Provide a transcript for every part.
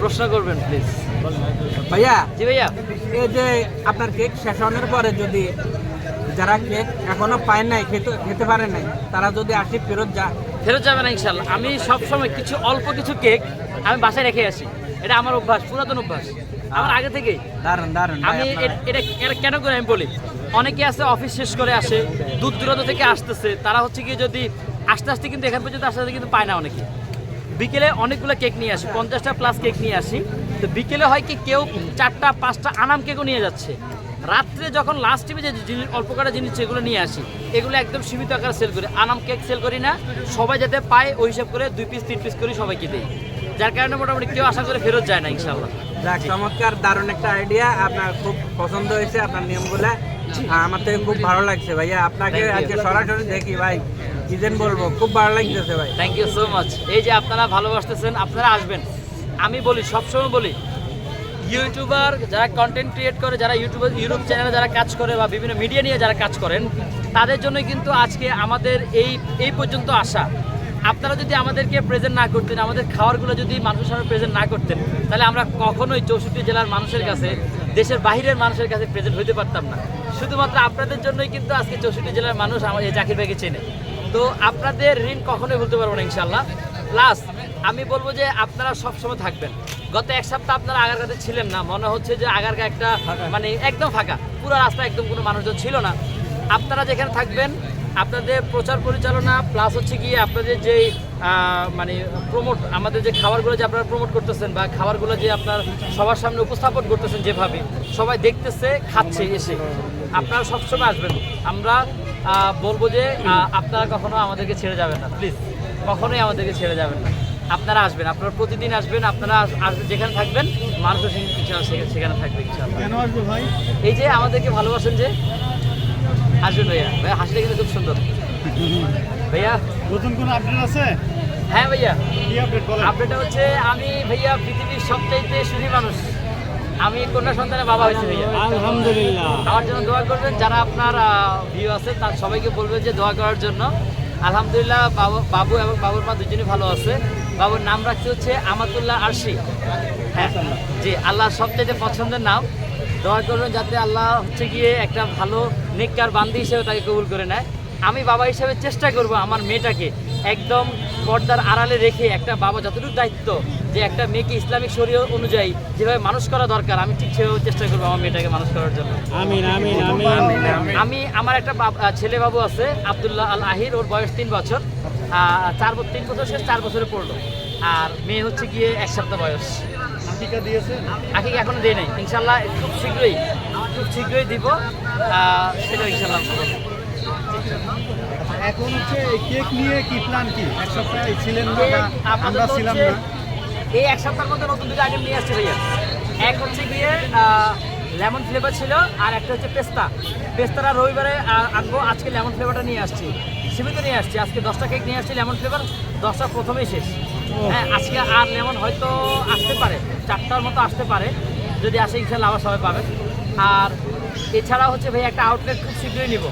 প্রশ্ন করবেন প্লিজ ভাইয়া জি ভাইয়া। এই যে আপনার কেক শেষ হওয়ার পরে যদি যারা কেক এখনও পায় নাই খেতে খেতে পারে নাই তারা যদি আসি ফেরত যা। ফেরত যাবে না ইনশাল্লাহ আমি সবসময় কিছু অল্প কিছু কেক আমি বাসায় রেখে আসি। এটা আমার অভ্যাস পুরাতন অভ্যাস। আমার আগে থেকেই। দারুণ দারুণ আমি এটা এটা কেন করে আমি বলি? অনেকে আছে অফিস শেষ করে আসে দূর দূরান্ত থেকে আসতেছে। তারা হচ্ছে কি যদি আস্তে আস্তে কিন্তু এখান পর্যন্ত আস্তে আস্তে কিন্তু পায় না অনেকে। বিকেলে অনেকগুলো কেক নিয়ে আসি পঞ্চাশটা প্লাস কেক নিয়ে আসি। তো বিকেলে হয় কি কেউ চারটা পাঁচটা আনাম কেকও নিয়ে যাচ্ছে। রাত্রে যখন লাস্ট টিমে যে জিনিস অল্প কটা জিনিস যেগুলো নিয়ে আসি এগুলো একদম সীমিত আকারে সেল করি। আনাম কেক সেল করি না সবাই যাতে পায় ওই হিসাব করে দুই পিস তিন পিস করি সবাইকে দিই। যার কারণে মোটামুটি কেউ আশা করে ফেরত যায় না ইনশাল্লাহ যাক চমৎকার দারুণ একটা আইডিয়া আপনার খুব পছন্দ হয়েছে আপনার নিয়মগুলো। আমার থেকে খুব ভালো লাগছে ভাইয়া। আপনাকে আজকে সরাসরি দেখি ভাই কি যেন বলব খুব ভালো লাগতেছে ভাই। থ্যাংক ইউ সো মাচ এই যে আপনারা ভালোবাসতেছেন আপনারা আসবেন। আমি বলি সবসময় বলি ইউটিউবার যারা কন্টেন্ট ক্রিয়েট করে যারা ইউটিউব ইউটিউব চ্যানেলে যারা কাজ করে বা বিভিন্ন মিডিয়া নিয়ে যারা কাজ করেন তাদের জন্য কিন্তু আজকে আমাদের এই এই পর্যন্ত আসা। আপনারা যদি আমাদেরকে প্রেজেন্ট না করতেন আমাদের খাবারগুলো যদি মানুষের সামনে প্রেজেন্ট না করতেন তাহলে আমরা কখনোই চৌষট্টি জেলার মানুষের কাছে দেশের বাহিরের মানুষের কাছে প্রেজেন্ট হতে পারতাম না। শুধুমাত্র আপনাদের জন্যই কিন্তু আজকে চৌষট্টি জেলার মানুষ আমার এই জাকির ভাইকে চেনে। তো আপনাদের ঋণ কখনোই ভুলতে পারব না ইনশাল্লাহ প্লাস আমি বলব যে আপনারা সবসময় থাকবেন। গত এক সপ্তাহ আপনারা আগারগাতে ছিলেন না। মনে হচ্ছে যে আগারগা একটা মানে একদম ফাঁকা। পুরো রাস্তা একদম কোনো মানুষজন ছিল না। আপনারা যেখানে থাকবেন আপনাদের প্রচার পরিচালনা প্লাস হচ্ছে গিয়ে আপনাদের যে মানে প্রমোট আমাদের যে খাবারগুলো যে আপনারা প্রমোট করতেছেন বা খাবারগুলো যে আপনার সবার সামনে উপস্থাপন করতেছেন যেভাবে সবাই দেখতেছে খাচ্ছে এসে। আপনারা সবসময় আসবেন। আমরা আহ, বলব যে আপনারা কখনো আমাদেরকে ছেড়ে যাবেন না প্লিজ কখনোই আমাদেরকে ছেড়ে যাবেন না। আপনারা আসবেন আপনারা প্রতিদিন আসবেন আপনারা আস- আসবেন যেখানে থাকবেন মানুষও সেখানে- সেখানে থাকবে ইনশাআল্লাহ। ভাই? এই যে আমাদেরকে ভালোবাসেন যে আসবেন ভাইয়া। ভাইয়া হাসিটা কিন্তু খুব সুন্দর। ভাইয়া? নতুন কোনো আপডেট আছে? হ্যাঁ ভাইয়া। কি আপডেট বলেন? আপডেটটা হচ্ছে আমি ভাইয়া পৃথিবীর সবচাইতে সুখী মানুষ। আমি কন্যা সন্তানের বাবা হয়েছি ভাইয়া। আলহামদুলিল্লাহ। আমার জন্য দোয়া করবেন যারা আপনার ভিউ আছে তার সবাইকে বলবেন যে দোয়া করার জন্য। আলহামদুলিল্লাহ বাবু বাবু এবং বাবুর মা দুজনই ভালো আছে। বাবুর নাম রাখতে হচ্ছে আমাতুল্লাহ আরশি। হ্যাঁ জি আল্লাহর সবচেয়ে পছন্দের নাম। দোয়া করবেন যাতে আল্লাহ হচ্ছে গিয়ে একটা ভালো নেককার বান্দি হিসেবে তাকে কবুল করে নেয়। আমি বাবা হিসেবে চেষ্টা করব আমার মেয়েটাকে একদম পর্দার আড়ালে রেখে একটা বাবা যতটুকু দায়িত্ব যে একটা মেয়েকে ইসলামিক শরীয় অনুযায়ী যেভাবে মানুষ করা দরকার আমি ঠিক সেভাবে চেষ্টা করব আমার মেয়েটাকে মানুষ করার জন্য। আমিন আমিন আমিন আমি আমার একটা ছেলে বাবু আছে আব্দুল্লাহ আল আহির ওর বয়স তিন বছর। আহ, চার বছর তিন বছর শেষ চার বছরে পড়ল। আর মেয়ে হচ্ছে গিয়ে এক সপ্তাহ বয়স। আকিকা দিয়েছে। আগে এখনও দেয় নাই। ইনশাল্লাহ খুব শীঘ্রই খুব শীঘ্রই দিব। সেটা ইনশাল্লাহ করব। এখন হচ্ছে কেক নিয়ে কি প্ল্যান কি? এক সপ্তাহ ছিলেন আমরা ছিলাম না। এই এক সপ্তাহের মধ্যে নতুন দুটো আইটেম নিয়ে আসছে ভাইয়া। এক হচ্ছে গিয়ে লেমন ফ্লেভার ছিল আর একটা হচ্ছে পেস্তা। পেস্তাটা রবিবারে আনব আজকে লেমন ফ্লেভারটা নিয়ে আসছি। সীমিত নিয়ে আসছি। আজকে দশটা কেক নিয়ে আসছি লেমন ফ্লেভার দশটা প্রথমেই শেষ। আজকে আর লেমন হয়তো আসতে পারে চারটার মতো আসতে পারে যদি আসে ইনশাল্লাহ আবার সবাই পাবেন আর এছাড়া হচ্ছে ভাই একটা আউটলেট খুব শীঘ্রই নিব।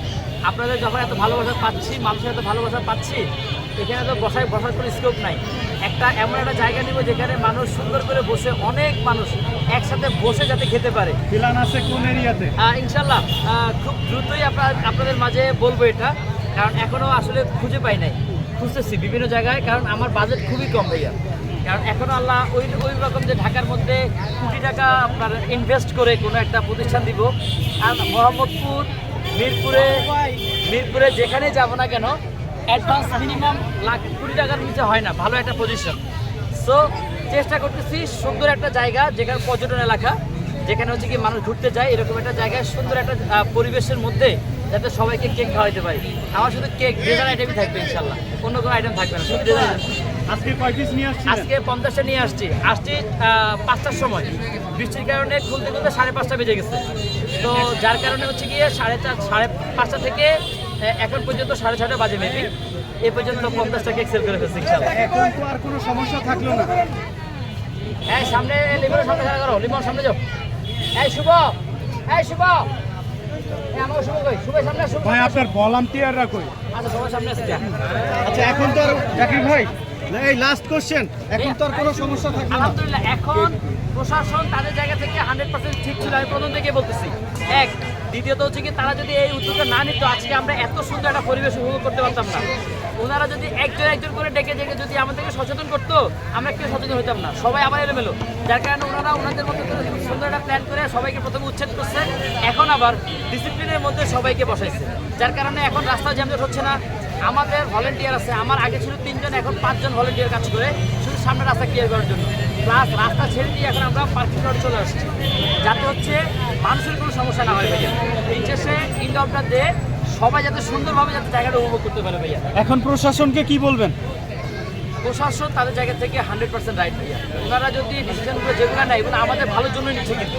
আপনাদের যখন এত ভালোবাসা পাচ্ছি মানুষের এত ভালোবাসা পাচ্ছি এখানে তো বসায় বসার কোনো স্কোপ নাই। একটা এমন একটা জায়গা নিব যেখানে মানুষ সুন্দর করে বসে অনেক মানুষ একসাথে বসে যাতে খেতে পারে। প্ল্যান আছে কোন এরিয়াতে? ইনশাল্লাহ খুব দ্রুতই আপনার আপনাদের মাঝে বলব এটা কারণ এখনও আসলে খুঁজে পাই নাই। খুঁজতেছি বিভিন্ন জায়গায়, কারণ আমার বাজেট খুবই কম ভাইয়া। কারণ এখনও আল্লাহ ওই ওই রকম যে ঢাকার মধ্যে কোটি টাকা আপনার ইনভেস্ট করে কোনো একটা প্রতিষ্ঠান দিব, আর মোহাম্মদপুর, মিরপুরে মিরপুরে যেখানে যাব না কেন অ্যাডভান্স মিনিমাম লাখ কোটি টাকার নিচে হয় না, ভালো একটা পজিশন সো চেষ্টা করতেছি সুন্দর একটা জায়গা যেখানে পর্যটন এলাকা, যেখানে হচ্ছে কি মানুষ ঘুরতে যায়, এরকম একটা জায়গায় সুন্দর একটা পরিবেশের মধ্যে যাতে সবাইকে কেক খাওয়াইতে পারি। আমার শুধু কেক ডেজার্ট আইটেমই থাকবে ইনশাল্লাহ। অন্য কোনো আইটেম থাকবে না। শুধু ডেজার্ট আজকে কয় পিস নিয়ে আসছি আজকে পঞ্চাশটা নিয়ে আসছি। আসছি পাঁচটার সময়। বৃষ্টির কারণে খুলতে খুলতে সাড়ে পাঁচটা বেজে গেছে। তো যার কারণে হচ্ছে গিয়ে সাড়ে চার সাড়ে পাঁচটা থেকে এখন পর্যন্ত সাড়ে ছটা বাজে মেবি এ পর্যন্ত পঞ্চাশটা কেক সেল করে ফেলছি ইনশাল্লাহ। এখন তো আর কোনো সমস্যা থাকল না। হ্যাঁ সামনে লিমনের সামনে খেলা করো। লিমন সামনে যাও। এই শুভ এই শুভ। ভাই, আপনার ভলান্টিয়াররা কই? আচ্ছা এখন তো জাকির ভাই? এই লাস্ট কোশ্চেন এখন তো আর কোনো সমস্যা থাকবে আলহামদুলিল্লাহ, এখন প্রশাসন তাদের জায়গা থেকে হান্ড্রেড পার্সেন্ট ঠিক ছিল, আমি প্রথম থেকে বলতেছি। এক, দ্বিতীয়ত হচ্ছে কি, তারা যদি এই উদ্যোগটা না নিত, আজকে আমরা এত সুন্দর একটা পরিবেশ উপভোগ করতে পারতাম না। ওনারা যদি একজন একজন করে ডেকে ডেকে যদি আমাদেরকে সচেতন করতো, আমরা কেউ সচেতন হইতাম না। সবাই আবার এলোমেলো। যার কারণে ওনারা ওনাদের করে সুন্দর একটা প্ল্যান করে সবাইকে প্রথমে উচ্ছেদ করছে। এখন আবার ডিসিপ্লিনের মধ্যে সবাইকে বসাইছে। যার কারণে এখন রাস্তা জ্যামজট হচ্ছে না। আমাদের ভলেন্টিয়ার আছে। আমার আগে ছিল তিনজন, এখন পাঁচজন ভলেন্টিয়ার কাজ করে শুধু সামনে রাস্তা ক্লিয়ার করার জন্য। প্লাস রাস্তা ছেড়ে দিয়ে এখন আমরা পার্কিং লটে চলে আসছি। যাতে হচ্ছে মানুষের কোনো সমস্যা না হয়। দিন শেষে ইনডোরটা দিয়ে সবাই যাতে সুন্দরভাবে যাতে জায়গাটা উপভোগ করতে পারে ভাইয়া। এখন প্রশাসনকে কি বলবেন? প্রশাসন তাদের জায়গা থেকে হান্ড্রেড পার্সেন্ট রাইট ভাইয়া। ওনারা যদি ডিসিশনগুলো যেগুলো নেয় এগুলো আমাদের ভালোর জন্য নিচ্ছে কিন্তু।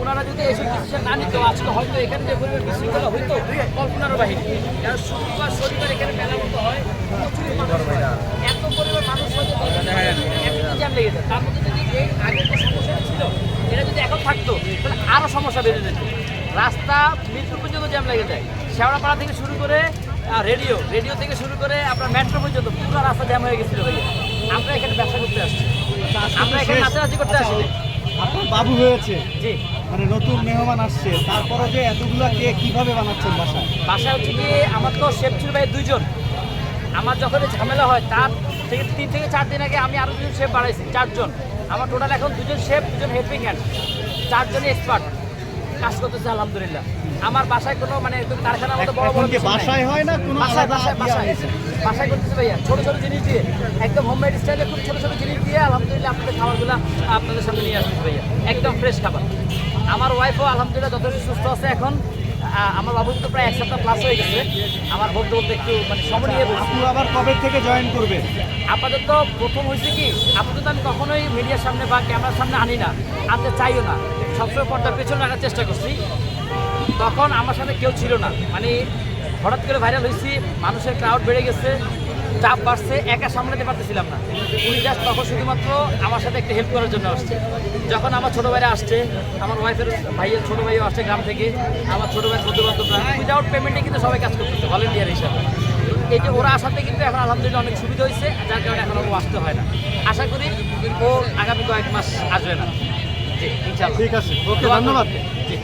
ওনারা যদি এইসব ডিসিশন না নিত আজকে হয়তো এখানে যে পরিমাণ বিশৃঙ্খলা হইতো কল্পনার বাহিনী কারণ শুক্রবার শনিবার এখানে মেলা মতো হয় এত পরিমাণ মানুষ হয়তো জ্যাম লেগে যায়। তার মধ্যে যদি এই আগে যে সমস্যা ছিল এটা যদি এখন থাকতো তাহলে আরও সমস্যা বেড়ে যেত। রাস্তা মৃত্যু পর্যন্ত জ্যাম লেগে যায়। শেওড়াপাড়া থেকে শুরু করে রেডিও রেডিও থেকে শুরু করে আপনার মেট্রো পর্যন্ত পুরো রাস্তা জ্যাম হয়ে গেছিল ভাইয়া। আমরা এখানে ব্যবসা করতে আসছি। আমরা এখানে নাচানাচি করতে আসি আপনার বাবু হয়েছে। জি। মানে নতুন মেহমান আসছে। তারপরে যে এতগুলা কেক কীভাবে বানাচ্ছেন বাসায়? বাসায় হচ্ছে কি আমার তো শেফ ছিল ভাই দুইজন। আমার যখন ঝামেলা হয় তার থেকে তিন থেকে চার দিন আগে আমি আরও দুজন শেফ বাড়াইছি চারজন। আমার টোটাল এখন দুজন শেফ দুজন হেল্পিং হ্যান্ড চারজনই এক্সপার্ট কাজ করতেছে আলহামদুলিল্লাহ। আমার বাসায় কোনো মানে একদম কারখানার মতো বড় বড়। বাসায় হয় না কোনো বাসায় বাসায় বাসায়। বাসায় করতেছে ভাইয়া ছোট ছোট জিনিস দিয়ে। একদম হোমমেড স্টাইলে খুব ছোট ছোট জিনিস দিয়ে আলহামদুলিল্লাহ আপনাদের খাবারগুলো আপনাদের সামনে নিয়ে আসতেছে ভাইয়া। একদম ফ্রেশ খাবার। আমার ওয়াইফও আলহামদুলিল্লাহ যথেষ্ট সুস্থ আছে এখন আমার বাবু তো প্রায় এক সপ্তাহ প্লাস হয়ে গেছে। আমার বলতে বলতে একটু মানে সময় নিয়ে বলছি। আপু আবার কবে থেকে জয়েন করবে আপাতত প্রথম হয়েছে কি আপাতত আমি কখনোই মিডিয়ার সামনে বা ক্যামেরার সামনে আনি না। আনতে চাইও না। সবসময় পর্দার পেছনে রাখার চেষ্টা করছি। তখন আমার সাথে কেউ ছিল না। মানে হঠাৎ করে ভাইরাল হয়েছি মানুষের ক্রাউড বেড়ে গেছে চাপ বাড়ছে একা সামলাতে পারতেছিলাম না। উনি জাস্ট তখন শুধুমাত্র আমার সাথে একটা হেল্প করার জন্য আসছে। যখন আমার ছোটো ভাইরা আসছে আমার ওয়াইফের ভাইয়ের ছোটো ভাইও আসছে গ্রাম থেকে আমার ছোটো ভাইয়ের বন্ধু বান্ধবরা উইদাউট পেমেন্টে কিন্তু সবাই কাজ করতেছে ভলেন্টিয়ার হিসাবে। এই যে ওরা আসাতে কিন্তু এখন আলহামদুলিল্লাহ অনেক সুবিধা হয়েছে যার কারণে এখন ও আসতে হয় না। আশা করি ও আগামী কয়েক মাস আসবে না। জি ইনশাল্লাহ ঠিক আছে ওকে ধন্যবাদ। জি।